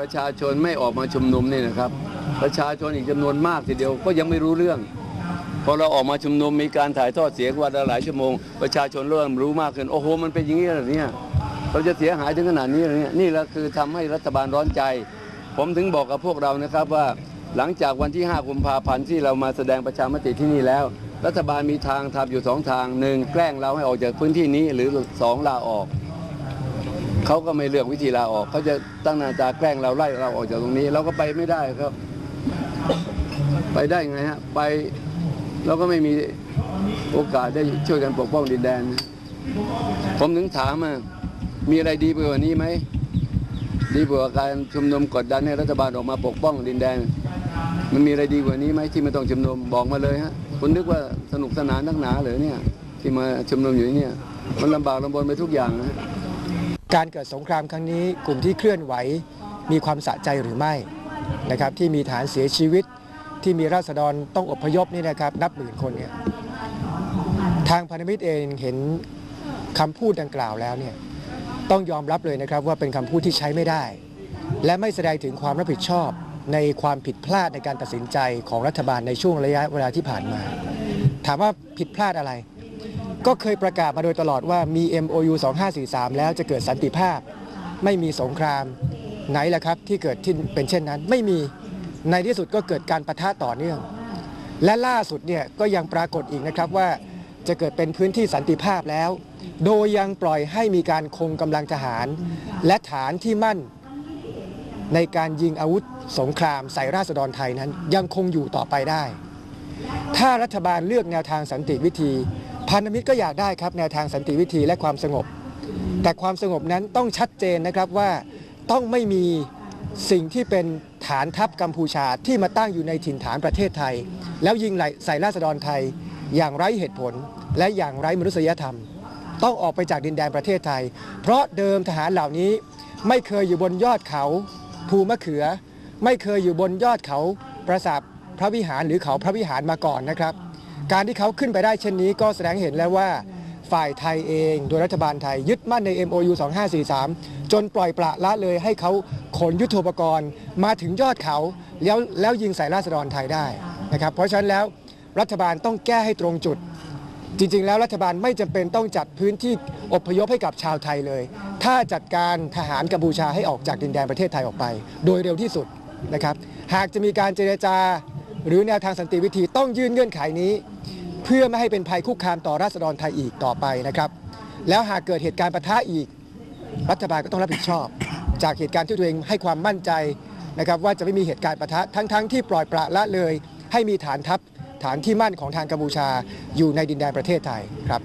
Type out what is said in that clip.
ประชาชนไม่ออกมาชุมนุมนี่นะครับ ประชาชนอีกจำนวนมากทีเดียวก็ยังไม่รู้เรื่องพอเราออกมาชุมนุมมีการถ่ายทอดเสียงวันละหลายชั่วโมง ประชาชนเริ่มรู้มากขึ้นโอ้โหมันเป็นอย่างนี้เหรอเนี่ยเราจะเสียหายถึงขนาดนี้เหรอเนี่ยนี่แหละคือทำให้รัฐบาลร้อนใจ ผมถึงบอกกับพวกเรานะครับว่าหลังจากวันที่ 5 กุมภาพันธ์ที่เรามาแสดงประชามติที่นี่แล้ว รัฐบาลมีทางทำอยู่สองทางหนึ่งแกล้งเราให้ออกจากพื้นที่นี้หรือสองลาออก เขาก็ไม่เลือกวิธีลาออก เขาจะตั้งนาตาแกล้งเราไล่เราออกจากตรงนี้ เราก็ไปไม่ได้ครับ ไปได้ไงฮะ ไปเราก็ไม่มีโอกาสได้ช่วยกันปกป้องดินแดน ผมถึงถามอะมีอะไรดีไปกว่านี้ไหมดีกว่าการชุมนุมกดดันให้รัฐบาลออกมาปกป้องดินแดน มันมีอะไรดีกว่านี้ไหมที่ไม่ต้องชุมนุมบอกมาเลยฮะคุณนึกว่าสนุกสนานนักหนาเหรือเนี่ย ที่มาชุมนุมอยู่เนี่ย มันลำบากลำบนไปทุกอย่างนะ การเกิดสงครามครั้งนี้กลุ่มที่เคลื่อนไหวมีความสะใจหรือไม่นะครับที่มีฐานเสียชีวิต ที่มีราษฎรต้องอพยพนี่นะครับนับหมื่นคนเนี่ยทางพันธมิตรเองเห็นคำพูดดังกล่าวแล้วเนี่ยต้องยอมรับเลยนะครับว่าเป็นคำพูดที่ใช้ไม่ได้ และไม่แสดงถึงความรับผิดชอบในความผิดพลาดในการตัดสินใจของรัฐบาลในช่วงระยะเวลาที่ผ่านมา ถามว่าผิดพลาดอะไร ก็เคยประกาศมาโดยตลอดว่ามี MOU 2543 แล้วจะเกิดสันติภาพ ไม่มีสงคราม ไหนล่ะครับที่เกิดที่เป็นเช่นนั้น ไม่มีในที่สุดก็เกิดการประทะต่อเนื่อง และล่าสุดเนี่ยก็ยังปรากฏอีกนะครับว่าจะเกิดเป็นพื้นที่สันติภาพแล้ว โดยยังปล่อยให้มีการคงกำลังทหาร และฐานที่มั่น ในการยิงอาวุธสงครามใส่ราษฎรไทยนั้นยังคงอยู่ต่อไปได้ ถ้ารัฐบาลเลือกแนวทางสันติวิธี พันธมิตรก็อยากได้ครับแนวทางสันติวิธีและความสงบ แต่ความสงบนั้นต้องชัดเจนนะครับว่าต้องไม่มีสิ่งที่เป็นฐานทัพกัมพูชาที่มาตั้งอยู่ในถิ่นฐานประเทศไทย แล้วยิงใส่ราษฎรไทยอย่างไร้เหตุผล และอย่างไร้มนุษยธรรม ต้องออกไปจากดินแดนประเทศไทย เพราะเดิมทหารเหล่านี้ไม่เคยอยู่บนยอดเขาภูมะเขือ ไม่เคยอยู่บนยอดเขาปราสาท พระวิหารหรือเขาพระวิหารมาก่อนนะครับ การที่เขาขึ้นไปได้เช่นนี้ก็แสดงเห็นแล้วว่าฝ่ายไทยเองโดยรัฐบาลไทยยึดมั่นใน MOU 2543 จนปล่อยปละละเลยให้เขาขนยุทโธปกรณ์ มาถึงยอดเขาแล้วแล้วยิงใส่ราษฎรไทยได้นะครับเพราะฉะนั้นแล้วรัฐบาลต้องแก้ให้ตรงจุด จริง ๆ แล้วรัฐบาลไม่จำเป็นต้องจัดพื้นที่อพยพให้กับชาวไทยเลย ถ้าจัดการทหารกัมพูชาให้ออกจากดินแดนประเทศไทยออกไป โดยเร็วที่สุดนะครับหากจะมีการเจรจา หรือแนวทางสันติวิธีต้องยื่นเงื่อนไขนี้ เพื่อไม่ให้เป็นภัยคุกคามต่อราษฎรไทยอีกต่อไปนะครับ แล้วหากเกิดเหตุการณ์ปะทะอีก รัฐบาลก็ต้องรับผิดชอบ จากเหตุการณ์ที่ตัวเองให้ความมั่นใจนะครับว่าจะไม่มีเหตุการณ์ปะทะทั้งๆที่ปล่อยปละละเลย ให้มีฐานทัพฐานที่มั่นของทางกัมพูชาอยู่ในดินแดนประเทศไทยครับ